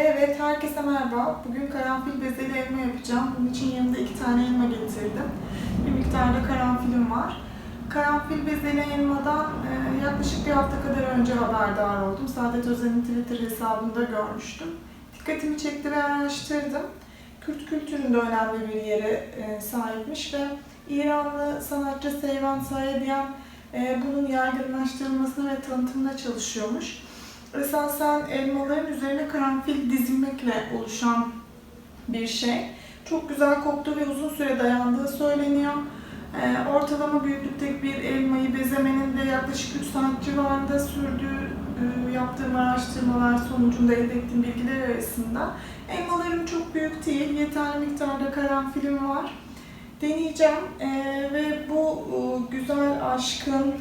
Evet, herkese merhaba. Bugün karanfil bezeli elma yapacağım. Bunun için yanımda iki tane elma getirdim. Bir miktar da karanfilim var. Karanfil bezeli elmadan e, yaklaşık bir hafta kadar önce haberdar oldum. Saadet Özen'in Twitter hesabında görmüştüm. Dikkatimi çekti ve araştırdım. Kürt kültüründe önemli bir yere e, sahipmiş ve İranlı sanatçı Seyvan Sayedian e, bunun yaygınlaştırılmasına ve tanıtımına çalışıyormuş. Esasen elmaların üzerine karanfil dizilmekle oluşan bir şey. Çok güzel koktu ve uzun süre dayandığı söyleniyor. Ee, ortalama büyüklükteki bir elmayı bezemenin de yaklaşık 3 saat civarında sürdüğü e, yaptığım araştırmalar sonucunda elde ettiğim bilgiler arasında. Elmalarım çok büyük değil, yeterli miktarda karanfilim var. Deneyeceğim ee, ve bu e, güzel aşkın,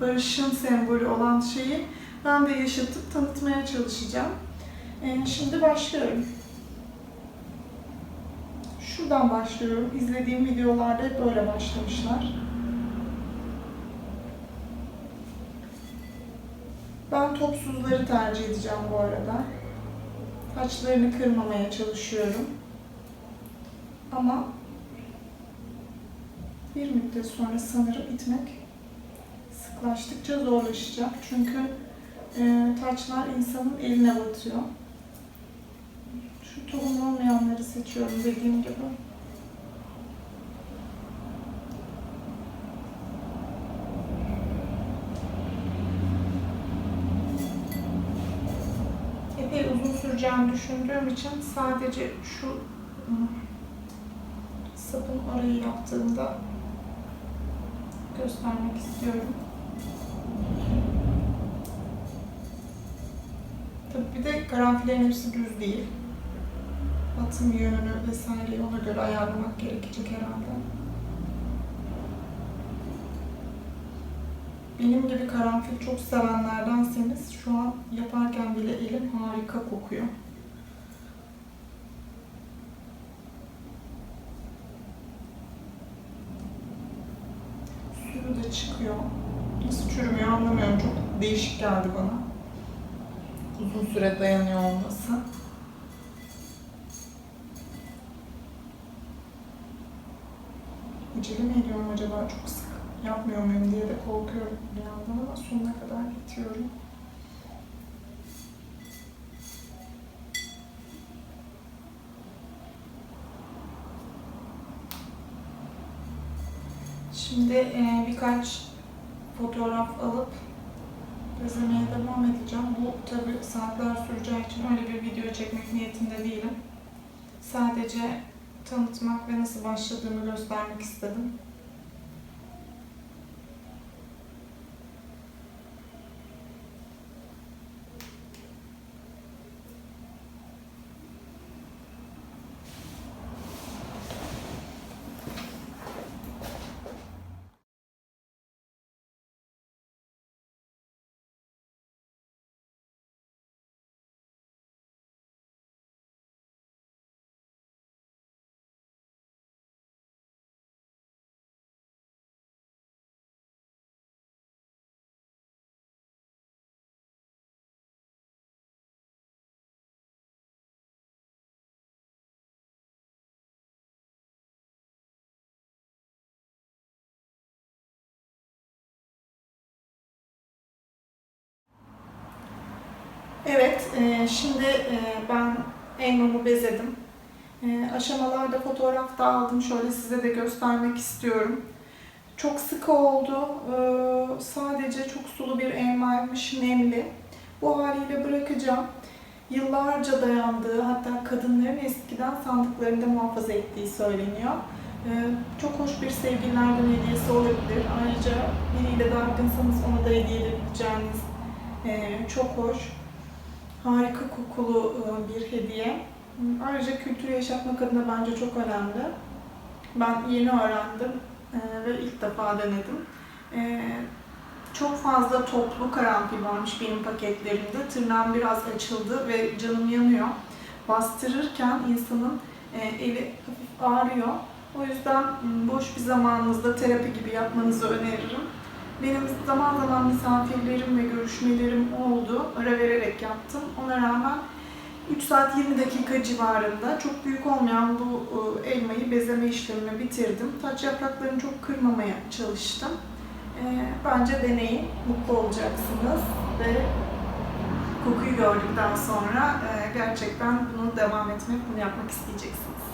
barışın sembolü olan şeyi ben de yaşatıp tanıtmaya çalışacağım. Ee, şimdi başlıyorum. Şuradan başlıyorum. İzlediğim videolarda hep böyle başlamışlar. Ben topsuzları tercih edeceğim bu arada. Taçlarını kırmamaya çalışıyorum. Ama bir müddet sonra sanırım itmek sıklaştıkça zorlaşacak. Çünkü e, taçlar insanın eline batıyor. Şu tohum olmayanları seçiyorum dediğim gibi. Epey uzun süreceğini düşündüğüm için sadece şu sapın arayı yaptığımda göstermek istiyorum. Bir de karanfillerin hepsi düz değil. Atım yönünü vesaireyi ona göre ayarlamak gerekecek herhalde. Benim gibi karanfil çok sevenlerdenseniz şu an yaparken bile elim harika kokuyor. Suyu da çıkıyor. Nasıl çürümüyor anlamıyorum. Çok değişik geldi bana uzun süre dayanıyor olması. Acele mi ediyorum acaba çok sık yapmıyor muyum diye de korkuyorum bir yandan ama sonuna kadar getiriyorum. Şimdi birkaç fotoğraf alıp Bezemeye devam edeceğim. Bu tabi saatler süreceği için öyle bir video çekmek niyetinde değilim. Sadece tanıtmak ve nasıl başladığımı göstermek istedim. Evet, e, şimdi e, ben elmamı bezedim. E, aşamalarda fotoğraf da aldım. Şöyle size de göstermek istiyorum. Çok sıkı oldu. E, sadece çok sulu bir elmaymış, nemli. Bu haliyle bırakacağım. Yıllarca dayandığı, hatta kadınların eskiden sandıklarında muhafaza ettiği söyleniyor. E, çok hoş bir sevgililerden hediyesi olabilir. Ayrıca biriyle dargınsanız ona da hediye edebileceğiniz e, çok hoş harika kokulu e, bir hediye. Ayrıca kültürü yaşatmak adına bence çok önemli. Ben yeni öğrendim e, ve ilk defa denedim. E, çok fazla toplu karanfil varmış benim paketlerimde. Tırnağım biraz açıldı ve canım yanıyor. Bastırırken insanın eli hafif ağrıyor. O yüzden boş bir zamanınızda terapi gibi yapmanızı öneririm. Benim zaman zaman misafirlerim ve görüşmelerim oldu. Ara vererek yaptım. Ona rağmen 3 saat 20 dakika civarında çok büyük olmayan bu e, elmayı bezeme işlemini bitirdim. Taç yapraklarını çok kırmamaya çalıştım. E, Bence deneyin, mutlu olacaksınız ve kokuyu gördükten sonra e, gerçekten bunu devam etmek, bunu yapmak isteyeceksiniz.